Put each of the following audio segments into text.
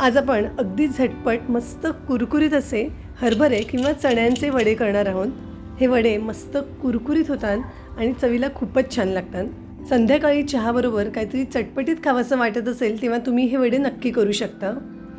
आज आपण अगदी झटपट मस्त कुरकुरीत असे हरभरे किंवा चण्यांचे वडे करणार आहोत. हे वडे मस्त कुरकुरीत होतात आणि चवीला खूपच छान लागतात. संध्याकाळी चहाबरोबर काहीतरी चटपटीत खावंसं वाटत असेल तेव्हा तुम्ही हे वडे नक्की करू शकता.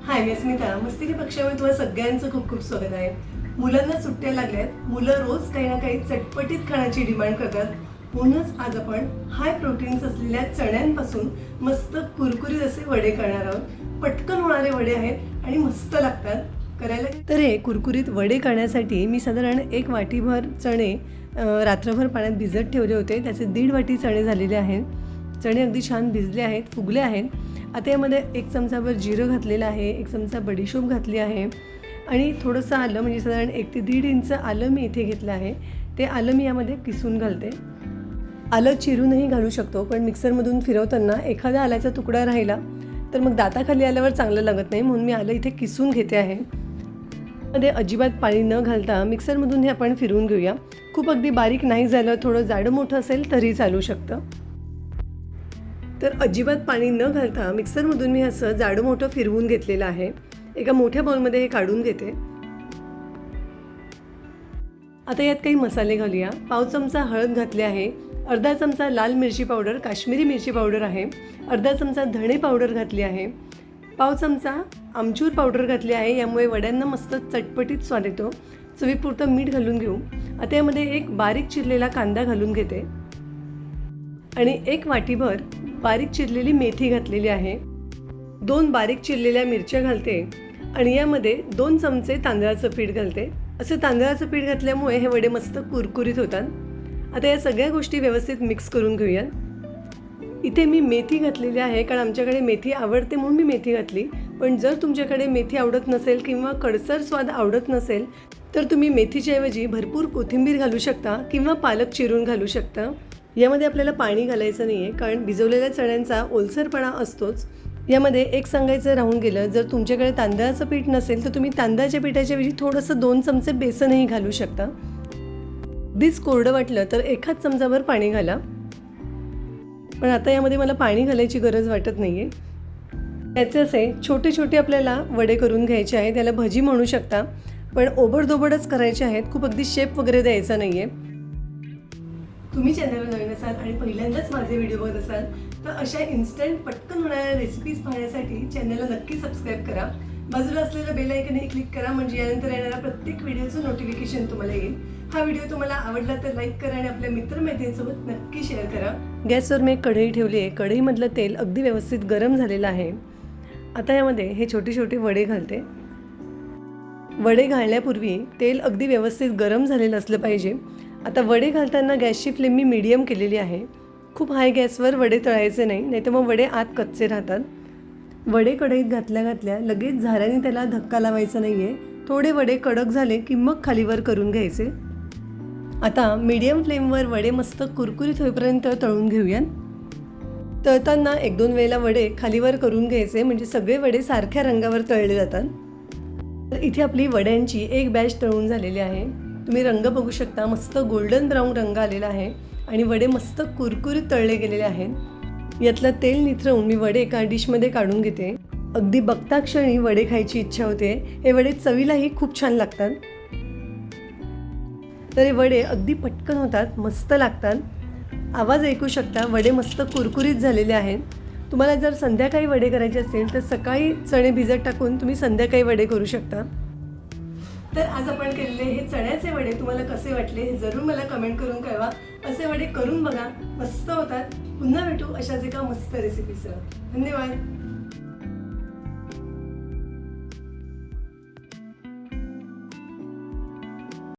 हाय मी अस्मिता. मस्तिनी पक्षामध्ये तुम्हाला सगळ्यांचं खूप खूप स्वागत आहे. मुलांना सुट्ट्या लागल्यात. मुलं रोज काही ना काही चटपटीत खाण्याची डिमांड करतात. म्हणूनच आज आपण हाय प्रोटीन्स असलेल्या चण्यांपासून मस्त कुरकुरीत असे वडे करणार आहोत. पटकन होणारे वडे आहेत आणि मस्त लागतात. करायला तर हे कुरकुरीत वडे करण्यासाठी मी साधारण एक वाटीभर चणे रात्रभर पाण्यात भिजत ठेवले होते. त्याचे दीड वाटी चणे झालेले आहेत. चणे अगदी छान भिजले आहेत फुगले आहेत. आता यामध्ये एक चमचाभर जिरं घातलेलं आहे एक चमचा बडीशोप घातली आहे आणि थोडंसं आलं म्हणजे साधारण एक ते दीड इंच आलं मी इथे घेतलं आहे. ते आलं मी यामध्ये किसून घालते. आलं चिरूनही घालू शकतो पण मिक्सरमधून फिरवताना एखादा आल्याचा तुकडा राहिला तर मग दाताखाली आल्यावर चांगलं लागत नाही म्हणून मी आलं इथे किसून घेते आहे. मध्ये अजिबात पाणी न घालता मिक्सरमधून हे आपण फिरवून घेऊया. खूप अगदी बारीक नाही झालं थोडं जाडं मोठं असेल तरी चालू शकतं. तर अजिबात पाणी न घालता मिक्सरमधून मी असं जाडं मोठं फिरवून घेतलेलं आहे. एका मोठ्या बाउलमध्ये हे काढून घेते. आता यात काही मसाले घालूया. पाव चमचा हळद घातली आहे. अर्धा चमचा लाल मिरची पावडर काश्मीरी मिरची पावडर आहे. अर्धा चमचा धणे पावडर घातली आहे. पाव चमचा आमचूर पावडर घातली आहे. यामुळे वड्यांना मस्त चटपटीत स्वाद येतो. चवीपुरतं मीठ घालून घेऊ. आता यामध्ये एक बारीक चिरलेला कांदा घालून घेते. आणि एक वाटीभर बारीक चिरलेली मेथी घातलेली आहे. दोन बारीक चिरलेल्या मिरच्या घालते. आणि यामध्ये दोन चमचे तांदळाचं पीठ घालते. असं तांदळाचं पीठ घातल्यामुळे हे वडे मस्त कुरकुरीत होतात. आता या सगळ्या गोष्टी व्यवस्थित मिक्स करून घेऊयात. इथे मी मेथी घातलेली आहे कारण आमच्याकडे मेथी आवडते म्हणून मी मेथी घातली. पण जर तुमच्याकडे मेथी आवडत नसेल किंवा कडसर स्वाद आवडत नसेल तर तुम्ही मेथीच्या ऐवजी भरपूर कोथिंबीर घालू शकता किंवा पालक चिरून घालू शकता. यामध्ये आपल्याला पाणी घालायचं नाही आहे कारण भिजवलेल्या चण्यांचा ओलसरपणा असतोच. यामध्ये एक सांगायचं राहून गेलं जर तुमच्याकडे तांदळाचं पीठ नसेल तर तुम्ही तांदळाच्या पिठाच्याऐवजी थोडंसं दोन चमचे बेसनही घालू शकता. अगदीच कोरडं वाटलं तर एखाद चमचाभर पाणी घाला. पण आता यामध्ये मला पाणी घालायची गरज वाटत नाही आहे त्याचे असे छोटे छोटे आपल्याला वडे करून घ्यायचे आहेत. त्याला भजी म्हणू शकता पण ओबडधोबडच करायचे आहेत. खूप अगदी शेप वगैरे द्यायचा नाही आहे तुम्ही चॅनलवर नवीन असाल आणि पहिल्यांदाच माझे व्हिडिओ बघत असाल तर अशा इन्स्टंट पटकन होणाऱ्या रेसिपीज पाहण्यासाठी चॅनलला नक्की सबस्क्राईब करा. बाजूला असलेलं बेल आयकनही क्लिक करा म्हणजे यानंतर येणाऱ्या प्रत्येक व्हिडिओचं नोटिफिकेशन तुम्हाला येईल. हा व्हिडिओ तुम्हाला आवडला तर लाईक करा आणि आपल्या मित्रमैत्रिणींसोबत नक्की शेअर करा. गॅसवर मी एक कढई ठेवली आहे. कढईमधलं तेल अगदी व्यवस्थित गरम झालेलं आहे. आता यामध्ये हे छोटे छोटे वडे घालते. वडे घालण्यापूर्वी तेल अगदी व्यवस्थित गरम झालेलं असलं पाहिजे. आता वडे घालताना गॅसची फ्लेम मी मीडियम केलेली आहे. खूप हाय गॅसवर वडे तळायचे नाही नाही तर मग वडे आत कच्चे राहतात. वडे कढईत घातल्या घातल्या लगेच झाऱ्याने त्याला धक्का लावायचा नाही आहे थोडे वडे कडक झाले की मग खालीवर करून घ्यायचे. आता मीडियम फ्लेमवर वडे मस्त कुरकुरीत होईपर्यंत तळून घेऊयात. तळताना एक दोन वेळेला वडे खालीवर करून घ्यायचे म्हणजे सगळे वडे सारख्या रंगावर तळले जातात. तर इथे आपली वड्यांची एक बॅच तळून झालेली आहे. तुम्ही रंग बघू शकता मस्त गोल्डन ब्राऊन रंग आलेला आहे आणि वडे मस्त कुरकुरीत तळले गेलेले आहेत. यातलं तेल निथरवून मी वडे एका डिशमध्ये काढून घेते. अगदी बघता क्षणी वडे खायची इच्छा होते. हे वडे चवीलाही खूप छान लागतात. तर हे वडे अगदी पटकन होतात मस्त लागतात. आवाज ऐकू शकता वडे मस्त कुरकुरीत झालेले आहेत. तुम्हाला जर संध्याकाळी वडे करायचे असेल तर सकाळी चणे भिजत टाकून तुम्ही संध्याकाळी वडे करू शकता. तर आज आपण केलेले हे चण्याचे वडे तुम्हाला कसे वाटले हे जरूर मला कमेंट करून कळवा. असे वडे करून बघा मस्त होतात. पुन्हा भेटू अशाच एका मस्त रेसिपीसह धन्यवाद.